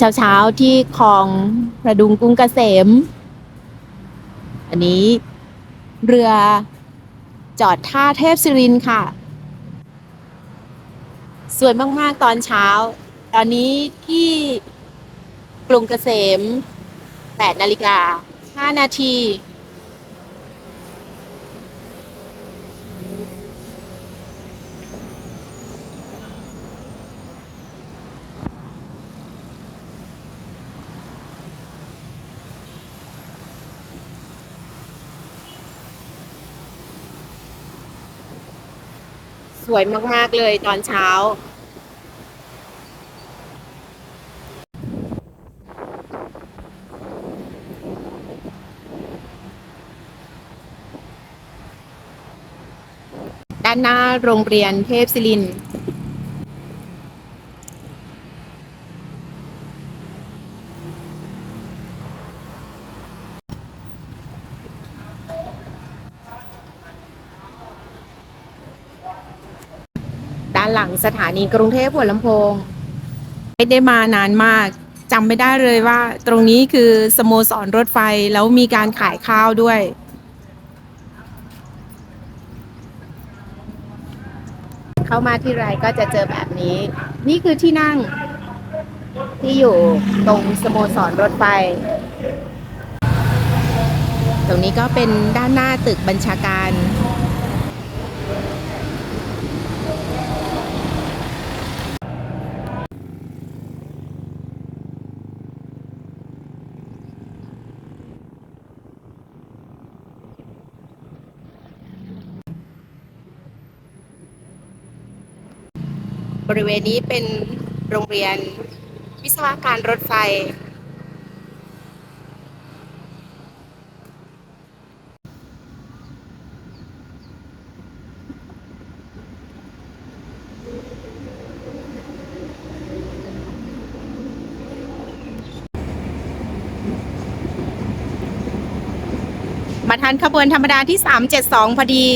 เช้าเช้าๆที่คลองประดุงกรุงเกษม อันนี้เรือจอดท่าเทพศิรินค่ะ สวยมากๆตอนเช้า ตอนนี้ที่กรุงเกษม 8 นาฬิกา 5 นาที วยมาก ๆ เลยตอนเช้า ด้านหน้าโรงเรียนเทพศิรินทร์ด้านห ลังสถานีกรุงเทพหัวลำโพง ไม่ได้มานานมากจำไม่ได้เลยว่า ตรงนี้คือสโมสรรถไฟแล้วมีการขายข้าวด้วย เข้ามาที่ไรก็จะเจอแบบนี้ นี่คือที่นั่ง ที่อยู่ตรงสโมสรรถไฟตรงนี้ก็เป็นด้านหน้าตึกบัญชาการ บริเวณนี้เป็นโรงเรียนวิศวการรถไฟ มาทันขบวนธรรมดาที่ 372 พอดี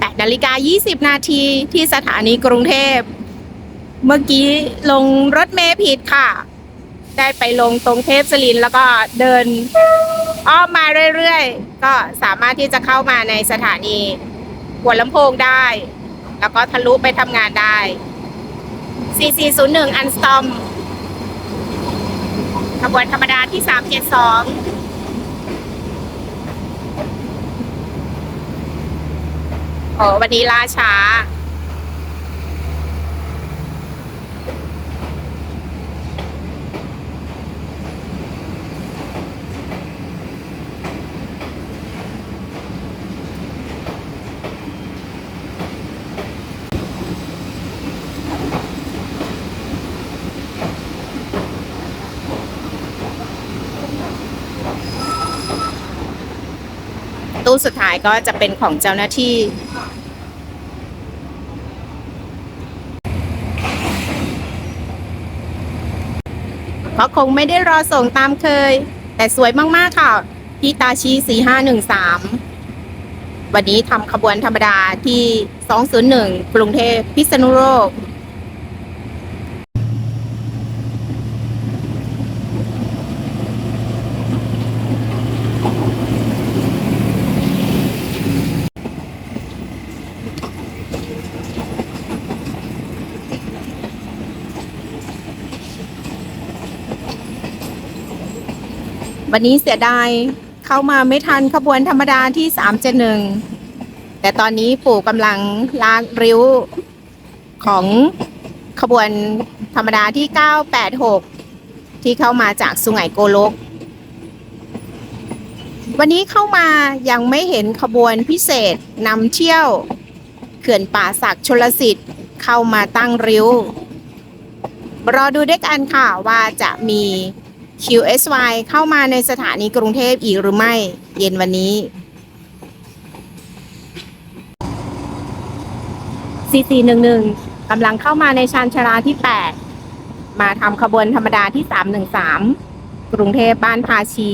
8 นาฬิกา 20 นาทีที่สถานีกรุงเทพ เมื่อกี้ลงรถเมล์ผิดค่ะ ได้ไปลงตรงเทพสลินแล้วก็เดินอ้อมมาเรื่อยๆ ก็สามารถที่จะเข้ามาในสถานีหัวลำโพงได้ แล้วก็ทะลุไปทำงานได้ 4401 อันสตอมขบวนธรรมดาที่ 372 โอ้วันนี้ล่าช้า ตู้สุดท้ายก็จะเป็นของเจ้าหน้าที่ เพราะคงไม่ได้รอส่งตามเคย แต่สวยมากๆค่ะ ที่ตาชี4513 วันนี้ทำขบวนธรรมดาที่ 201 กรุงเทพพิษณุโลก วันนี้เสียดายเข้ามาไม่ทันขบวนธรรมดาที่371แต่ตอนนี้ปู่กำลังลากริ้วของขบวนธรรมดาที่ 986 ที่เข้ามาจากสุไหงโกลก วันนี้เข้ามายังไม่เห็นขบวนพิเศษนำเที่ยว เขื่อนป่าศักชลสิทธิ์เข้ามาตั้งริ้ว รอดูด้วยกันค่ะว่าจะมี QSY เข้ามาในสถานีกรุงเทพอีกหรือไม่ เย็นวันนี้4411 กำลังเข้ามาในชานชาลาที่ 8 มาทำขบวนธรรมดาที่ 313 กรุงเทพบ้านภาชี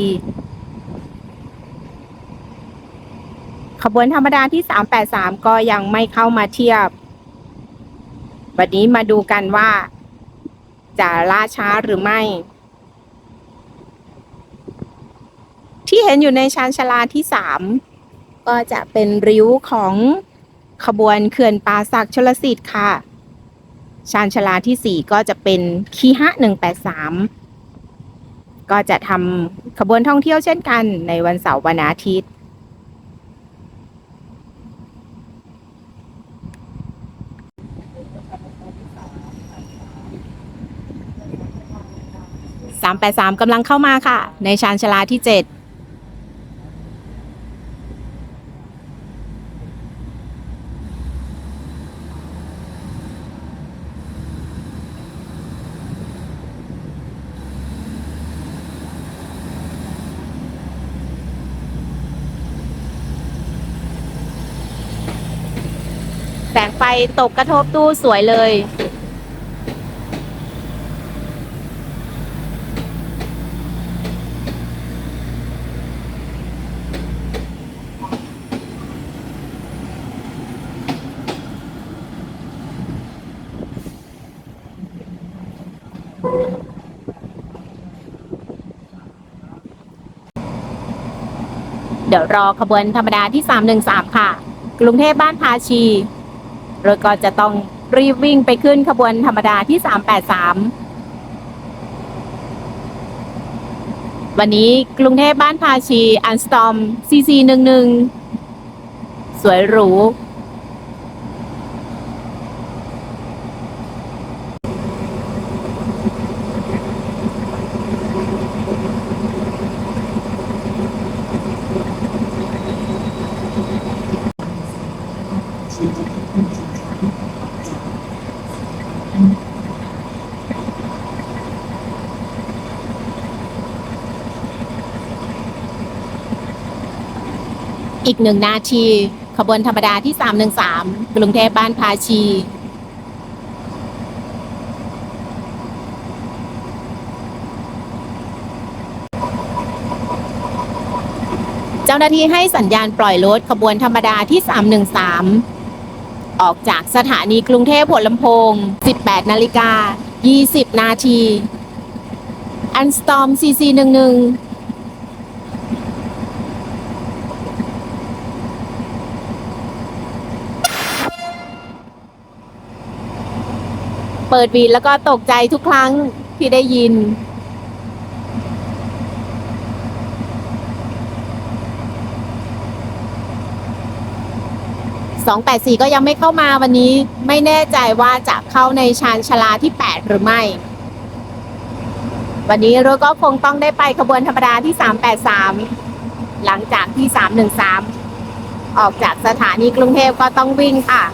ขบวนธรรมดาที่ 383 ก็ยังไม่เข้ามาเทียบ วันนี้มาดูกันว่า จะล่าช้าหรือไม่ เห็นอยู่ในชานชาลาที่สามก็จะเป็นริ้วของขบวนเขื่อนป่าศักชลสิทธิ์ค่ะ ชานชาลาที่สี่ก็จะเป็นคีฮะหนึ่งแปดสามก็จะทำขบวนท่องเที่ยวเช่นกันในวันเสาร์วันอาทิตย์ 383กำลังเข้ามาค่ะ ในชานชาลาที่ 7 แสงไฟตกกระทบตู้สวยเลย เดี๋ยวรอขบวนธรรมดาที่ 313 ค่ะ กรุงเทพบ้านภาชี รถก็จะต้องรีบวิ่งไปขึ้นขบวนธรรมดาที่ 383 วันนี้กรุงเทพบ้านภาชีอันสตอม CC 11สวยหรู อีกหนึ่งนาที ขบวนธรรมดาที่ 313 กรุงเทพบ้านพาชี เจ้าหน้าที่ให้สัญญาณปล่อยรถขบวนธรรมดาที่ 313 ออกจากสถานีกรุงเทพหัวลำโพง 18 นาฬิกา 20 นาที อันสตอม CC11 เปิดวีดแล้วก็ตกใจทุกครั้งที่ได้ยิน284ก็ยังไม่เข้ามาวันนี้ไม่แน่ใจว่าจะเข้าในชานชาลาที่8หรือไม่ วันนี้เราก็คงต้องได้ไปขบวนธรรมดาที่383หลังจากที่313ออกจากสถานีกรุงเทพก็ต้องวิ่งค่ะ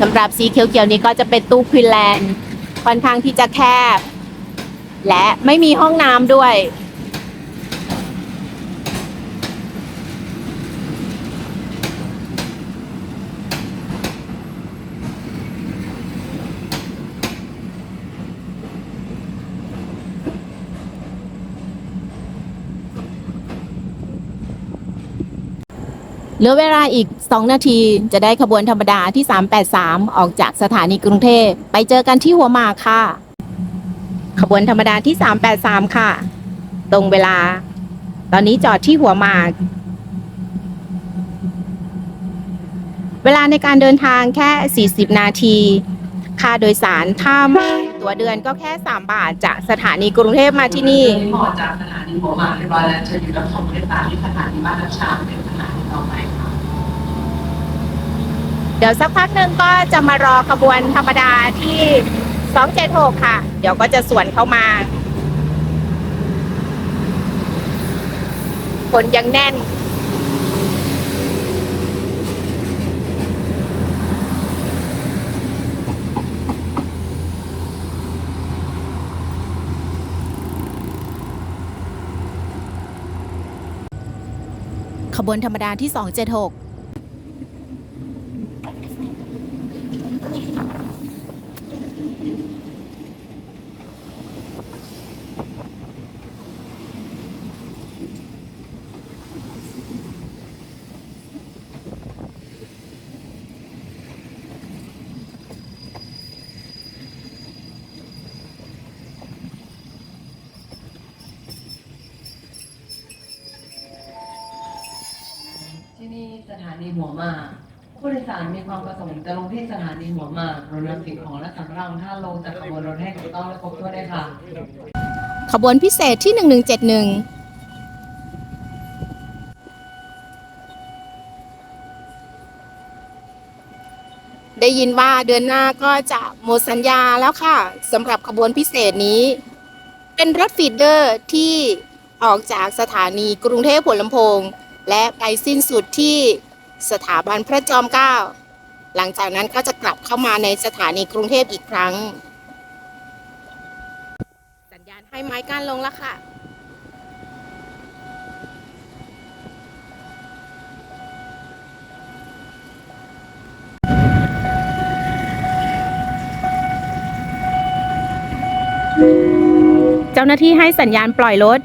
สำหรับสีเขียวๆนี้ก็จะเป็นตู้ควินแลนด์ค่อนข้างที่จะแคบ และไม่มีห้องน้ำด้วย เหลือเวลาอีก 2 นาทีจะได้ขบวนธรรมดาที่ 383 ออกจากสถานีกรุงเทพ ไปเจอกันที่หัวหมากค่ะ ขบวนธรรมดาที่ 383 ค่ะ ตรงเวลา ตอนนี้จอดที่หัวหมาก เวลาในการเดินทางแค่ 40 นาที ค่าโดยสารถ้าไม่ตัวเดือนก็แค่ 3 บาทจากสถานีกรุงเทพมาที่นี่หมอจากสถานีหัวหมากเรียบร้อยแล้วเชิญอยู่รับชมบริการที่สถานีบ้านน้ำชามเป็นสถานีต่อไปค่ะเดี๋ยวสักพักหนึ่งก็จะมารอขบวนธรรมดาที่ 276 ค่ะ เดี๋ยวก็จะสวนเข้ามา คนยังแน่น ขบวนธรรมดาที่ 276 นีหัวมากผู้โดยสารมีความประสงค์จะลงที่สถานีหัวมากรวมนำสิ่งของและสัมภาระของท่าลงจากขบวนรถให้ถูกต้องและครบถ้วนได้ค่ะ ขบวนพิเศษที่ 1171ได้ยินว่าเดือนหน้าก็จะหมดสัญญาแล้วค่ะสำหรับขบวนพิเศษนี้ เป็นรถฟีดเดอร์ที่ออกจากสถานีกรุงเทพหัวลำโพง และไปสิ้นสุดที่ สถาบันพระจอมเกล้า หลังจากนั้นก็จะกลับเข้ามาในสถานีกรุงเทพอีกครั้ง สัญญาณให้ไม้กั้นลงแล้วค่ะเจ้าหน้าที่ให้สัญญาณปล่อยรถ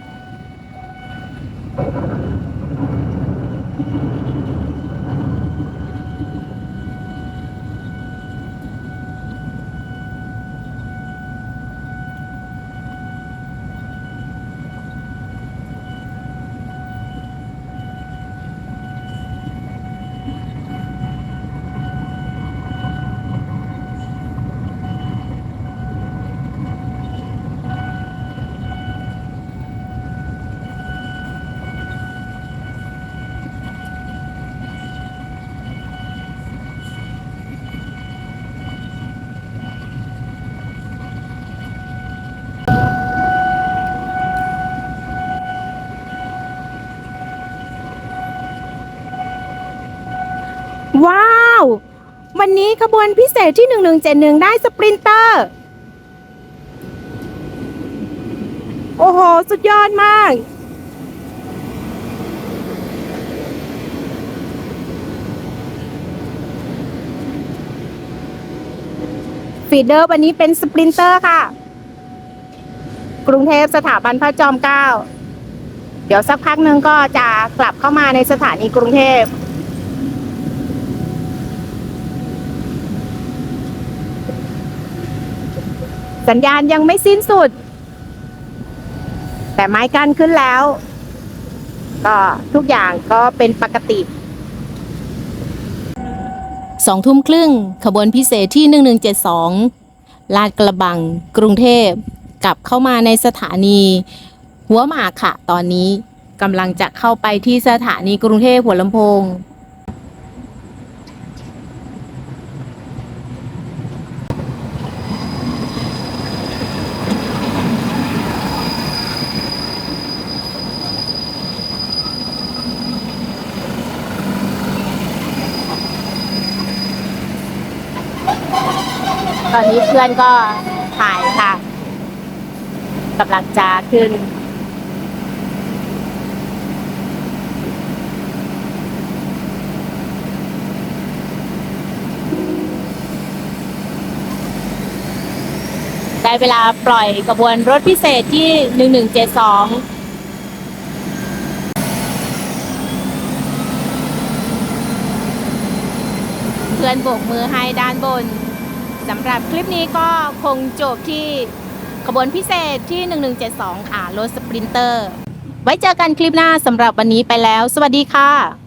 ว้าว วันนี้ขบวนพิเศษที่ 1171 ได้สปรินเตอร์ โอ้โห สุดยอดมาก ฟีดเดอร์วันนี้เป็นสปรินเตอร์ค่ะ กรุงเทพสถาบันพระจอมเกล้า เดี๋ยวสักพักหนึ่งก็จะกลับเข้ามาในสถานีกรุงเทพ สัญญาณยังไม่สิ้นสุด แต่ไม้กั้นขึ้นแล้ว ก็ทุกอย่างก็เป็นปกติสองทุ่มครึ่ง ขบวนพิเศษที่ 1172 ลาดกระบัง กรุงเทพ กลับเข้ามาในสถานี หัวหมากค่ะ ตอนนี้กำลังจะเข้าไปที่สถานีกรุงเทพหัวลำโพง พื่อนก็ถ่ายค่ะกำลังจะขึ้น ได้เวลาปล่อยกระบวนรถพิเศษที่ 1172เพื่อนโบกมือให้ด้านบน สำหรับคลิปนี้ก็คงจบที่ขบวนพิเศษที่ 1172 ค่ะ รถสปรินเตอร์ ไว้เจอกันคลิปหน้าสำหรับวันนี้ไปแล้ว สวัสดีค่ะ